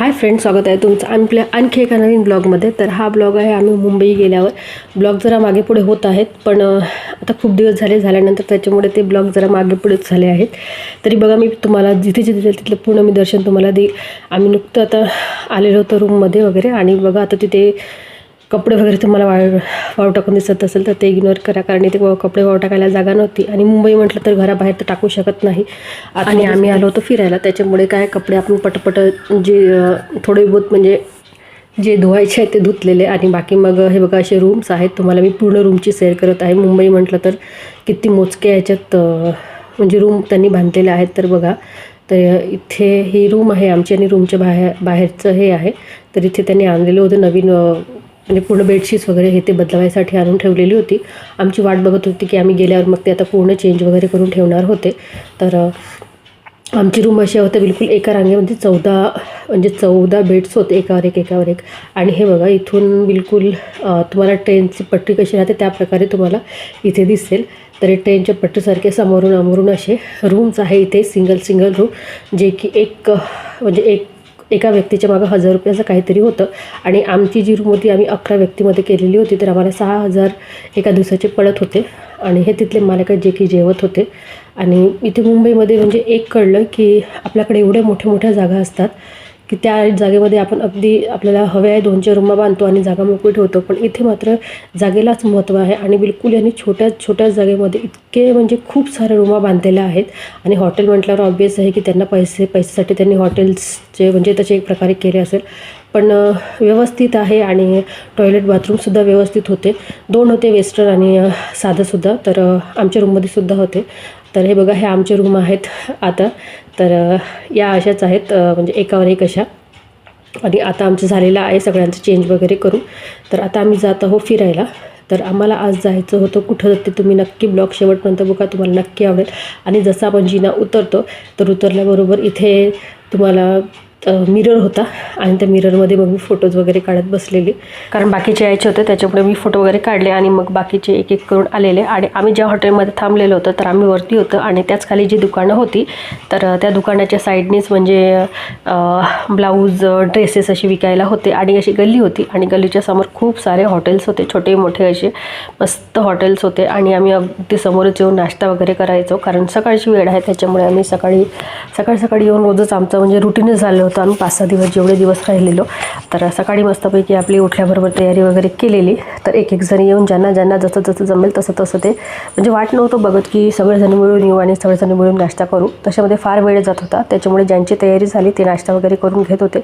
Hi friend स्वागत आहे तुमचं आपल्या आणखी एका नवीन ब्लॉगमध्ये तर हा ब्लॉग आहे आम्ही मुंबई गेल्यावर. ब्लॉग जरा मागे पुढे होत आहेत पण आता खूप दिवस झाले झाल्यानंतर त्याच्यामुळे ते ब्लॉग जरा मागे पुढेच झाले आहेत. तरी बघा मी तुम्हाला जिथे जिथे जाईल तिथलं पूर्ण मी दर्शन तुम्हाला देईल आम्ही नुकतं आता आलेलो होतो रूममध्ये वगैरे आणि बघा आता तिथे कपडे वगैरे तुम्हाला वाळ वाळू टाकून दिसत असेल तर ते इग्नोर करा. कारण इथे कपडे वाळू टाकायला जागा नव्हती. आणि मुंबई म्हटलं तर घराबाहेर तर टाकू शकत नाही. आणि आम्ही आलो होतो फिरायला. त्याच्यामुळे काय कपडे आपण पटपट जे थोडे बहुत म्हणजे जे धुवायचे आहेत ते धुतलेले. आणि बाकी मग हे बघा असे रूम्स आहेत. तुम्हाला मी पूर्ण रूमची सेअर करत आहे. मुंबई म्हटलं तर किती मोजके याच्यात म्हणजे रूम त्यांनी बांधलेले आहेत. तर बघा तर इथे ही रूम आहे आमची आणि रूमच्या बाहेर बाहेरचं हे आहे. तर इथे त्यांनी आणलेलं होतं नवीन आणि म्हणजे पूर्ण बेडशीट्स वगैरे हे ते बदलवायसाठी आणून ठेवलेली होती. आमची वाट बघत होती की आम्ही गेल्यावर मग ते आता पूर्ण चेंज वगैरे करून ठेवणार होते. तर आमची रूम अशी होते बिलकुल एका रांगेमध्ये चौदा म्हणजे चौदा बेड्स होते एकावर एक एकावर एक. आणि हे बघा इथून बिलकुल तुम्हाला ट्रेनची पट्टी कशी राहते त्या प्रकारे तुम्हाला इथे दिसेल. तर ट्रेनच्या पट्टीसारखे समोरून अमोरून असे रूम्स आहे इथे सिंगल सिंगल रूम जे की एक म्हणजे एक एका व्यक्तीच्या मागं हजार रुपयाचं काहीतरी होतं. आणि आमची जी रूम होती आम्ही अकरा व्यक्तीमध्ये केलेली होती तर आम्हाला सहा हजार एका दिवसाचे पडत होते. आणि हे तिथले मालक आहेत जे की जेवत होते. आणि इथे मुंबईमध्ये म्हणजे एक कळलं की आपल्याकडे एवढ्या मोठ्या मोठ्या जागा असतात. की त्या जागेमध्ये आपण अगदी आपल्याला हव्या आहे दोन रूमा बांधतो आणि जागा मोकळी ठेवतो. पण इथे मात्र जागेलाच महत्त्व आहे आणि बिलकुल यांनी छोट्या छोट्या जागेमध्ये इतके म्हणजे खूप साऱ्या रूमा बांधलेल्या आहेत. आणि हॉटेल म्हटल्यावर ऑब्वियस आहे की त्यांना पैसे पैशासाठी त्यांनी हॉटेल्सचे म्हणजे तसे एक प्रकारे केले असेल. पण व्यवस्थित आहे आणि टॉयलेट बाथरूमसुद्धा व्यवस्थित होते. दोन होते वेस्टर्न आणि साधंसुद्धा तर आमच्या रूममध्ये सुद्धा होते. तर हे बघा हे आमचे रूम आहेत आता. तर या अशाच आहेत म्हणजे एकावर एक अशा. आणि आता आमचं झालेलं आहे सगळ्यांचं चेंज वगैरे करून. तर आता आम्ही जात आहोत फिरायला. तर आम्हाला आज जायचं होतं कुठं ते तुम्ही नक्की ब्लॉग शेवटपर्यंत बघा तुम्हाला नक्की आवडेल. आणि जसं आपण जिना उतरतो तर उतरल्याबरोबर इथे तुम्हाला मिरर होता. आणि त्या मिररमध्ये मग मी फोटोज वगैरे काढत बसलेली. कारण बाकीचे यायचे होते त्याच्यामुळे मी फोटो वगैरे काढले आणि मग बाकीचे एक एक करून आलेले. आणि आम्ही ज्या हॉटेलमध्ये थांबलेलो होतो तर आम्ही वरती होतो आणि त्याच खाली जी दुकानं होती तर त्या दुकानाच्या साईडनेच म्हणजे ब्लाऊज ड्रेसेस असे विकायला होते आणि अशी गल्ली होती. आणि गल्लीच्या समोर खूप सारे हॉटेल्स होते छोटे मोठे असे मस्त हॉटेल्स होते. आणि आम्ही अगदी समोरच येऊन नाश्ता वगैरे करायचो कारण सकाळची वेळ आहे त्याच्यामुळे आम्ही सकाळी सकाळी सकाळी येऊन रोजच आमचं म्हणजे रुटीनच झालं होतं. आम्ही पाच सहा दिवस जेवढे दिवस राहिलेलो तर सकाळी मस्तपैकी आपली उठल्याबरोबर तयारी वगैरे केलेली. तर एक एक जण येऊन ज्यांना ज्यांना जसं जसं जमेल तसं तसं ते म्हणजे वाट नव्हतं बघत की सगळेजण मिळून येऊ आणि सगळेजण मिळून नाश्ता करू. तशामध्ये फार वेळ जात होता. त्याच्यामुळे ज्यांची तयारी झाली ते नाश्ता वगैरे करून घेत होते.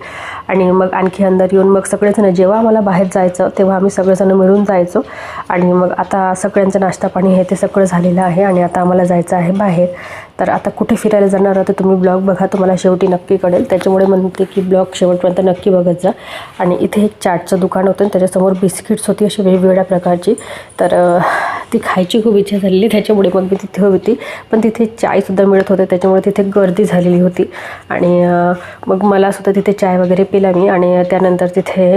आणि मग आणखी अंदर येऊन मग सगळेजण जेव्हा आम्हाला बाहेर जायचं तेव्हा आम्ही सगळेजण मिळून जायचो. आणि मग आता सगळ्यांचं नाश्ता पाणी हे ते सगळं झालेलं आहे आणि आता आम्हाला जायचं आहे बाहेर. तर आता कुठे फिरायला जाणार आहोत तुम्ही ब्लॉग बघा तुम्हाला शेवटी नक्की कळेल. त्याच्यामुळे म्हणते की ब्लॉग शेवटपर्यंत नक्की बघत जा. आणि इथे एक चाटचं दुकान होतं आणि त्याच्यासमोर बिस्किट्स होती अशी वेगवेगळ्या प्रकारची. तर ती खायची खूप इच्छा झालेली त्याच्यामुळे मग मी तिथे होती. पण तिथे चायसुद्धा मिळत होते त्याच्यामुळे तिथे गर्दी झालेली होती. आणि मग मला सुद्धा तिथे चाय वगैरे पिला मी आणि त्यानंतर तिथे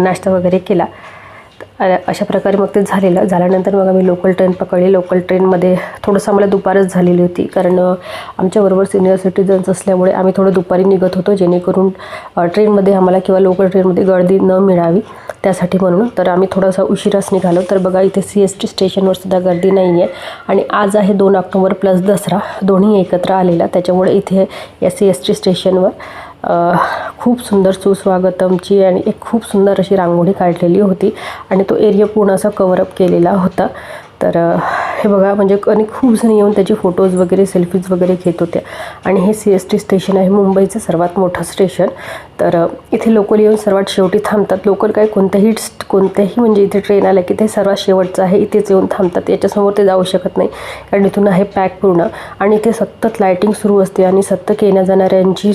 नाश्ता वगैरे केला. अशा प्रकारे मग ते झालेलं. झाल्यानंतर मग आम्ही लोकल ट्रेन पकडली. लोकल ट्रेनमध्ये थोडंसं आम्हाला दुपारच झालेली होती. कारण आमच्याबरोबर सिनियर सिटीजन्स असल्यामुळे आम्ही थोडं दुपारी निघत होतो जेणेकरून ट्रेनमध्ये आम्हाला किंवा लोकल ट्रेनमध्ये गर्दी न मिळावी त्यासाठी म्हणून. तर आम्ही थोडासा उशिराच निघालो. तर बघा इथे सी एस टी स्टेशनवर सुद्धा गर्दी नाही आहे आणि आज आहे दोन ऑक्टोबर प्लस दसरा. दोन्ही एकत्र आलेला त्याच्यामुळे इथे या सी एस टी स्टेशनवर खूप सुंदर सुस्वागतमची आणि एक खूप सुंदर अशी रांगोळी काढलेली होती. आणि तो एरिया पूर्ण असा कवरअप केलेला होता. तर हे बघा म्हणजे आणि खूप जण येऊन त्याचे फोटोज वगैरे सेल्फीज वगैरे घेत होते. आणि हे सी एस टी स्टेशन आहे मुंबईचं सर्वात मोठं स्टेशन तर इथे लोकल येऊन सर्वात शेवटी थांबतात. लोकल काय कोणत्याही कोणत्याही म्हणजे इथे ट्रेन आल्या की ते सर्वात शेवटचं आहे इथेच येऊन थांबतात. याच्यासमोर ते जाऊ शकत नाही. कारण इथून आहे पॅक पूर्ण. आणि इथे सतत लायटिंग सुरू असते आणि सतत येण्या जाणाऱ्यांची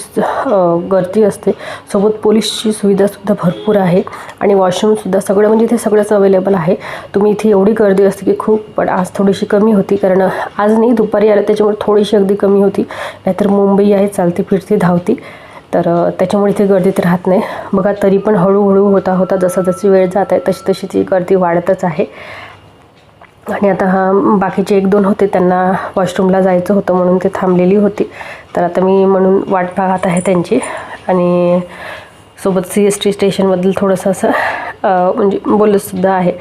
गर्दी असते. सोबत पोलीसची सुविधासुद्धा भरपूर आहे. आणि वॉशरूमसुद्धा सगळं म्हणजे इथे सगळंच अवेलेबल आहे. तुम्ही इथे एवढी गर्दी असते की खूप पण आज थोडीशी कमी होती कारण आज नाही दुपारी आलं त्याच्यामुळे थोडीशी अगदी कमी होती. नाहीतर मुंबई आहे चालती फिरती धावती. तर त्याच्यामुळे इथे गर्दीत राहत नाही. बघा तरी पण हळूहळू होता होता जसं जशी वेळ जात आहे तशी तशी ती गर्दी वाढतच आहे. आणि आता हा बाकीचे एक दोन होते त्यांना वॉशरूमला जायचं होतं म्हणून ते थांबलेली होती. तर आता मी म्हणून वाट पाहत आहे त्यांची. आणि सोबत सी एस टी स्टेशनबद्दल थोडंसं असं म्हणजे बोलतसुद्धा आहे.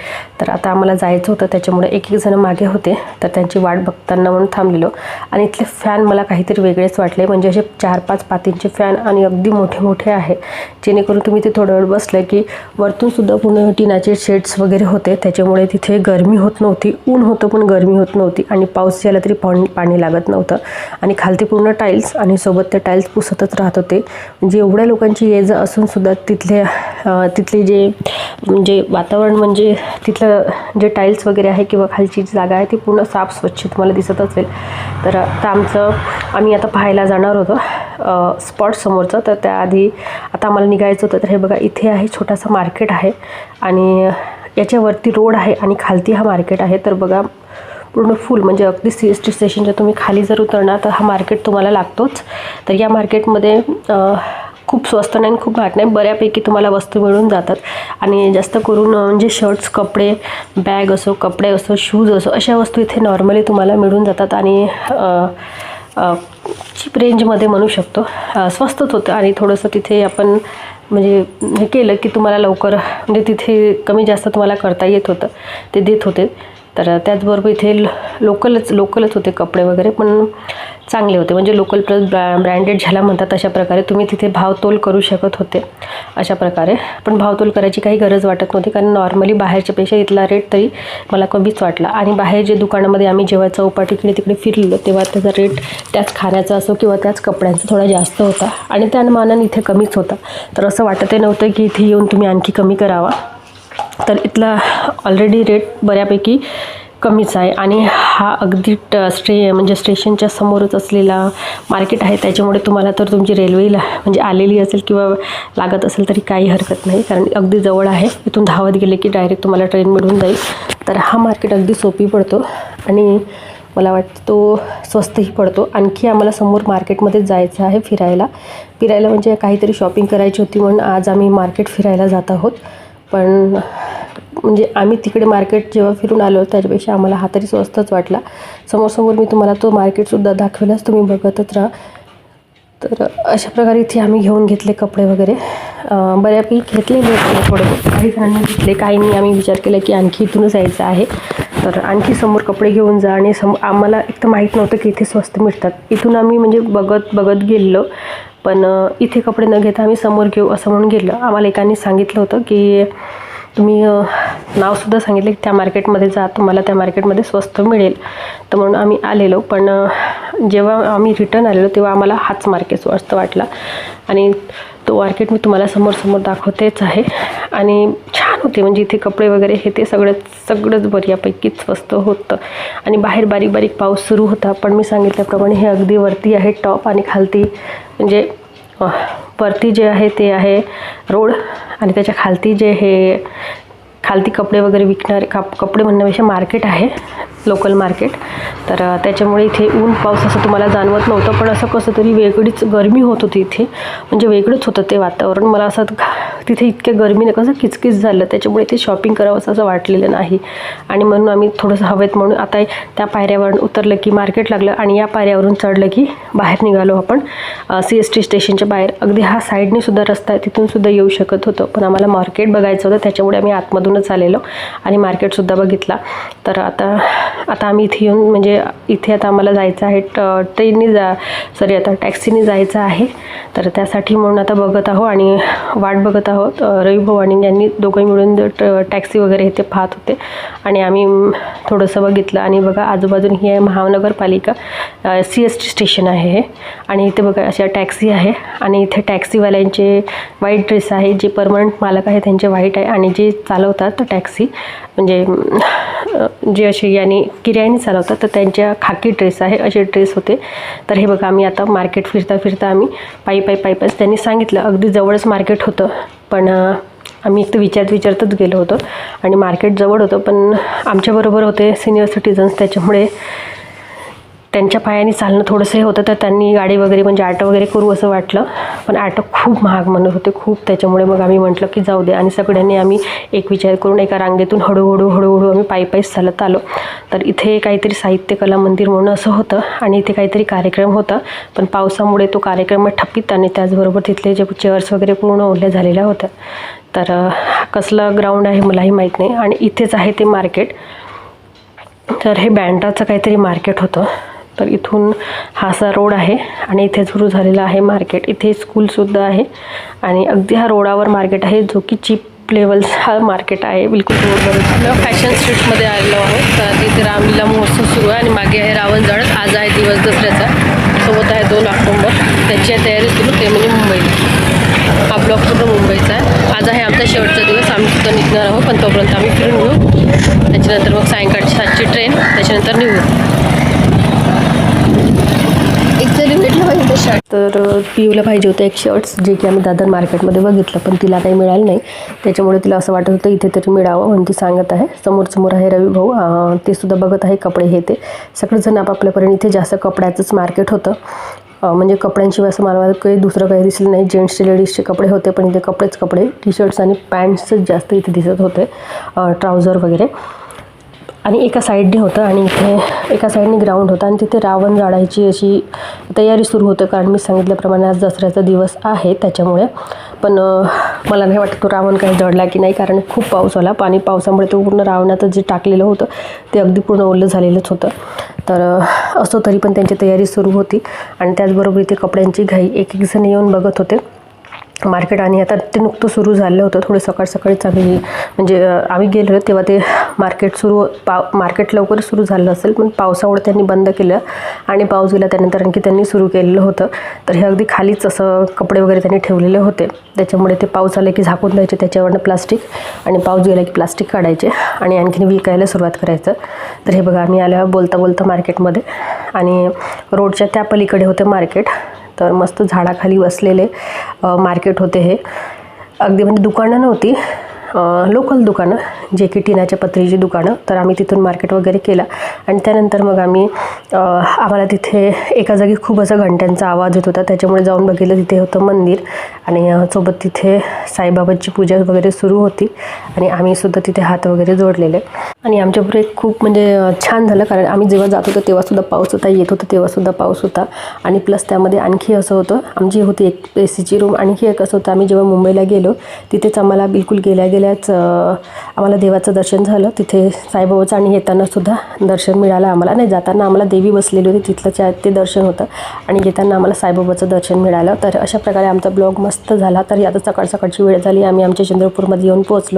तर आता आम्हाला जायचं होतं त्याच्यामुळे एक एक जण मागे होते. तर त्यांची वाट बघताना म्हणून थांबलेलो. आणि इथले फॅन मला काहीतरी वेगळेच वाटले. म्हणजे असे चार पाच पातींचे फॅन आणि अगदी मोठे मोठे आहे. जेणेकरून तुम्ही ते थोडं वेळ बसलं की वरतूनसुद्धा पूर्ण टिनाचे शेड्स वगैरे होते. त्याच्यामुळे तिथे गरमी होत नव्हती. ऊन होतं पण गरमी होत नव्हती. आणि पाऊस झाला तरी पाणी पाणी लागत नव्हतं. आणि खालती पूर्ण टाईल्स आणि सोबत ते टाईल्स पुसतच राहत होते. म्हणजे एवढ्या लोकांची ये जा असूनसुद्धा तिथले तिथले जे म्हणजे वातावरण म्हणजे तिथलं जे टाईल्स वगैरे आहे किंवा खालची जी जागा आहे ती पूर्ण साफ स्वच्छ तुम्हाला दिसत असेल. तर आता आमचं आम्ही आता पाहायला जाणार होतो स्पॉट समोरचं. तर त्याआधी आता आम्हाला निघायचं होतं. तर हे बघा इथे आहे छोटासा मार्केट आहे. आणि याच्यावरती रोड आहे आणि खालती हा मार्केट आहे. तर बघा पूर्ण फुल म्हणजे अगदी सी एस टी स्टेशनच्या तुम्ही खाली जर उतरणार तर हा मार्केट तुम्हाला लागतोच. तर या मार्केटमध्ये खूप स्वस्त नाही आणि खूप महाग नाही. बऱ्यापैकी तुम्हाला वस्तू मिळून जातात. आणि जास्त करून म्हणजे शर्ट्स कपडे बॅग असो कपडे असो शूज असो अशा वस्तू इथे नॉर्मली तुम्हाला मिळून जातात आणि चीप रेंजमध्ये म्हणू शकतो. स्वस्तच होतं आणि थोडंसं तिथे आपण म्हणजे हे केलं की तुम्हाला लवकर म्हणजे तिथे कमी जास्त तुम्हाला करता येत होतं. ते देत होते. तर त्याचबरोबर इथे लोकलच लोकलच होते कपडे वगैरे पण चांगले होते. म्हणजे लोकल प्लस ब्रॅ ब्रँडेड झाला म्हणतात अशा प्रकारे तुम्ही तिथे भावतोल करू शकत होते अशा प्रकारे. पण भावतोल करायची काही गरज वाटत नव्हती कारण नॉर्मली बाहेरच्यापेक्षा इथला रेट तरी मला कमीच वाटला. आणि बाहेर जे दुकानामध्ये आम्ही जेव्हा चौपाटी इकडे तिकडे फिरलेलो तेव्हा त्याचा रेट त्याच खाण्याचा असो किंवा त्याच कपड्यांचा थोडा जास्त होता. आणि त्या मानाने इथे कमीच होता. तर असं वाटतही नव्हतं की इथे येऊन तुम्ही आणखी कमी करावा. तर इथला ऑलरेडी रेट बऱ्यापैकी कमीच आहे. आणि हा अगदी ट स्टे म्हणजे स्टेशनच्या समोरच असलेला मार्केट आहे. त्याच्यामुळे तुम्हाला तर तुमची रेल्वेला म्हणजे आलेली असेल किंवा लागत असेल तरी काही हरकत नाही. कारण अगदी जवळ आहे. इथून धावत गेले की डायरेक्ट तुम्हाला ट्रेन मिळून जाईल. तर हा मार्केट अगदी सोपी पडतो. आणि मला वाटतं तो स्वस्तही पडतो. आणखी आम्हाला समोर मार्केटमध्ये जायचं आहे फिरायला. फिरायला म्हणजे काहीतरी शॉपिंग करायची होती म्हणून आज आम्ही मार्केट फिरायला जात आहोत. पण म्हणजे आम्ही तिकडे मार्केट जेव्हा फिरून आलो त्याच्यापेक्षा आम्हाला हा तरी स्वस्तच वाटला. समोरसमोर मी तुम्हाला तो मार्केटसुद्धा दाखवेलच तुम्ही बघतच राहा. तर अशा प्रकारे इथे आम्ही घेऊन घेतले कपडे वगैरे. बऱ्यापैकी घेतलेले मी थोडे काही जणांनी घेतले नाही. आम्ही विचार केला की आणखी इथूनच यायचं आहे. तर आणखी समोर कपडे घेऊन जा आणि सम आम्हाला एक तर माहीत नव्हतं की इथे स्वस्त मिळतात. इथून आम्ही म्हणजे बघत बघत गेलो पण इथे कपडे न घेता आम्ही समोर घेऊ असं म्हणून गेलो आम्हाला एकाने सांगितलं होतं की तुम्ही नावसुद्धा सांगितलं की त्या मार्केटमध्ये जा तुम्हाला त्या मार्केटमध्ये स्वस्त मिळेल. तर म्हणून आम्ही आलेलो. पण जेव्हा आम्ही रिटर्न आलेलो तेव्हा आम्हाला हाच मार्केट स्वस्त वाटला. आणि तो मार्केट मी तुम्हाला समोर समोर दाखवतेच आहे. आणि छान होते. म्हणजे इथे कपडे वगैरे हे ते सगळं सगळंच बऱ्यापैकी स्वस्त होतं. आणि बाहेर बारीक बारीक पाऊस सुरू होता पण मी सांगितल्याप्रमाणे हे अगदी वरती आहे टॉप आणि खालती म्हणजे वरती जे आहे ते आहे रोड आणि त्याच्या खालती जे हे खालती कपडे वगैरे विकणारे काप कपडे म्हणण्यापेक्षा मार्केट आहे लोकल मार्केट. तर त्याच्यामुळे इथे ऊन पाऊस असं तुम्हाला जाणवत नव्हतं पण असं कसं तरी वेगळीच गरमी होत होती इथे. म्हणजे वेगळंच होतं ते वातावरण. मला असं तिथे इतक्या गरमीने कसं किचकिच झालं त्याच्यामुळे ते शॉपिंग करावं असं वाटलेलं नाही. आणि म्हणून आम्ही थोडंसं हवेत म्हणून आता त्या पायऱ्यावरून उतरलं की मार्केट लागलं आणि या पायऱ्यावरून चढलं की बाहेर निघालो आपण. सी एस टी स्टेशनच्या बाहेर. अगदी हा साईडने सुद्धा रस्ता आहे तिथून सुद्धा येऊ शकत होतं. पण आम्हाला मार्केट बघायचं होतं त्याच्यामुळे आम्ही आतमधूनच आलेलो आणि मार्केटसुद्धा बघितला. तर आता आता आम्ही इथे येऊन म्हणजे इथे आता आम्हाला जायचं आहे ट ट्रेननी जा सॉरी आता टॅक्सीने जायचं आहे. तर त्यासाठी म्हणून आता बघत आहो आणि वाट बघत आहो. आहोत. रवी भवानी यांनी दोघंही मिळून ट- टॅक्सी वगैरे हे ते पाहत होते. आणि आम्ही थोडंसं बघितलं. आणि बघा आजूबाजून ही आहे महानगरपालिका. सी एस टी स्टेशन आहे हे. आणि इथे बघा अशा टॅक्सी आहे. आणि इथे टॅक्सीवाल्यांचे व्हाईट ड्रेस आहे. जे परमनंट मालक आहे त्यांचे व्हाईट आहे. आणि जे चालवतात टॅक्सी. म्हणजे जे असे याने किरायाने चालवतात तर त्यांच्या खाकी ड्रेस आहे. असे ड्रेस होते. तर हे बघा आम्ही आता मार्केट फिरता फिरता आम्ही पायी पायी पायी पायी त्यांनी सांगितलं. अगदी जवळच मार्केट होतं. पण आम्ही एक तर विचारत विचारतच गेलो होतो आणि मार्केट जवळ होतं पण आमच्याबरोबर होते सिनियर सिटीजन्स त्याच्यामुळे त्यांच्या पायाने चालणं थोडंसं हे होतं तर त्यांनी गाडी वगैरे म्हणजे ॲटो वगैरे करू असं वाटलं. पण ॲटो खूप महाग म्हणत होते खूप. त्याच्यामुळे मग आम्ही म्हटलं की जाऊ दे. आणि सगळ्यांनी आम्ही एक विचार करून एका रांगेतून हळूहळू हळूहळू आम्ही पायी पायीच चालत आलो. तर इथे काहीतरी साहित्य कला मंदिर म्हणून असं होतं आणि इथे काहीतरी कार्यक्रम होता. पण पावसामुळे तो कार्यक्रम ठप्पित आणि त्याचबरोबर तिथले जे चेअर्स वगैरे पूर्ण ओढल्या झालेल्या होत्या. तर कसलं ग्राउंड आहे मलाही माहीत नाही. आणि इथेच आहे ते मार्केट तर हे बँड्राचं काहीतरी मार्केट होतं. तर इथून हा असा रोड आहे आणि इथे सुरू झालेला आहे मार्केट. इथे स्कूलसुद्धा आहे आणि अगदी हा रोडावर मार्केट आहे जो की चीप लेवल्स हा मार्केट आहे. बिलकुल रोडवर फॅशन स्ट्रीटमध्ये आलेलो आहोत तर इथे रामलीला महोत्सव सुरू आहे आणि मागे आहे रावण जळत आज आहे दिवस दसऱ्याचा. सोबत आहे दोन ऑक्टोंबर. त्याची तयारी सुरू. ते म्हणजे मुंबईला हा ब्लॉक सुद्धा मुंबईचा आहे. आज आहे आमचा शेवटचा दिवस. आम्ही सुद्धा निघणार आहोत. पण तोपर्यंत आम्ही फिरून घेऊ. त्याच्यानंतर मग सायंकाळची सातची ट्रेन त्याच्यानंतर निघू. एक तरी भेटलं पाहिजे शर्ट तर पियूला पाहिजे होतं एक शर्ट्स जे की आम्ही दादर मार्केटमध्ये बघितलं पण तिला काही मिळालं नाही. त्याच्यामुळे तिला असं वाटत होतं इथे तरी मिळावं म्हणून ती सांगत आहे. समोर समोर आहे रवी भाऊ ते सुद्धा बघत आहे कपडे हे ते. सगळेजण आपापल्यापर्यंत इथे जास्त कपड्याचंच मार्केट होतं. म्हणजे कपड्यांशिवाय असं मला काही दुसरं काही दिसलं नाही. जेंट्सचे लेडीजचे कपडे होते पण इथे कपडेच कपडे टी शर्ट्स आणि पॅन्ट्सच जास्त इथे दिसत होते ट्राउझर वगैरे. आणि एका साईडने होतं आणि इथे एका साईडने ग्राउंड होतं. आणि तिथे रावण जाळायची अशी तयारी सुरू होतं कारण मी सांगितल्याप्रमाणे आज दसऱ्याचा दिवस आहे त्याच्यामुळे. पण मला नाही वाटत तो रावण काही जडला की नाही कारण खूप पाऊस आला. पाणी पावसामुळे तो पूर्ण रावणाचं जे टाकलेलं होतं ते अगदी पूर्ण ओलं झालेलंच होतं. तर असं असो तरी पण त्यांची तयारी सुरू होती. आणि त्याचबरोबर इथे कपड्यांची घाई. एक एक जण येऊन बघत होते. मार्केट आणि आता ते नुकतं सुरू झालं होतं थोडं सकाळ सकाळीच आम्ही म्हणजे आम्ही गेलो तेव्हा ते मार्केट सुरू पाव मार्केट लवकर सुरू झालं असेल पण पावसामुळे त्यांनी बंद केलं आणि पाऊस गेला त्यानंतर आणखी त्यांनी सुरू केलेलं होतं. तर हे अगदी खालीच असं कपडे वगैरे त्यांनी ठेवलेले होते. त्याच्यामुळे ते पाऊस आले की झाकून द्यायचे त्याच्यावरनं प्लास्टिक आणि पाऊस गेला की प्लास्टिक काढायचे आणि आणखीन विकायला सुरुवात करायचं. तर हे बघा आम्ही आल्यावर बोलता बोलता मार्केटमध्ये आणि रोडच्या त्या पलीकडे होते मार्केट. तर मस्त झाडाखाली बसलेले मार्केट होते हे. अगदी म्हणजे दुकानं नव्हती लोकल दुकानं जे की टिनाच्या पत्रीची दुकानं तर आम्ही तिथून मार्केट वगैरे केला. आणि त्यानंतर मग आम्ही आम्हाला तिथे एका जागी खूप असा घंट्यांचा आवाज येत होता. त्याच्यामुळे जाऊन बघितलं तिथे होतं मंदिर. आणि सोबत तिथे साईबाबांची पूजा वगैरे सुरू होती आणि आम्ही सुद्धा तिथे हात वगैरे जोडलेले. आणि आमच्यापुढे खूप म्हणजे छान झालं कारण आम्ही जेव्हा जात होतो तेव्हा सुद्धा पाऊस होता येत होता तेव्हा सुद्धा पाऊस होता. आणि प्लस त्यामध्ये आणखी असं होतं आमची होती एक ए सीची रूम आणखी एक असं होतं आम्ही जेव्हा मुंबईला गेलो तिथेच आम्हाला बिलकुल गेल्या गेल्याच आम्हाला देवाचं दर्शन झालं. तिथे साईबाबाचं आणि येताना सुद्धा दर्शन मिळालं आम्हाला. नाही जाताना आम्हाला देवी बसलेली होती तिथलं ते दर्शन होतं. आणि येताना आम्हाला साईबाबाचं दर्शन मिळालं. तर अशा प्रकारे आमचा ब्लॉग मस्त झाला तरी आता सकाळ सकाळची वेळ झाली. आम्ही आमच्या चंद्रपूरमध्ये येऊन पोहोचलो.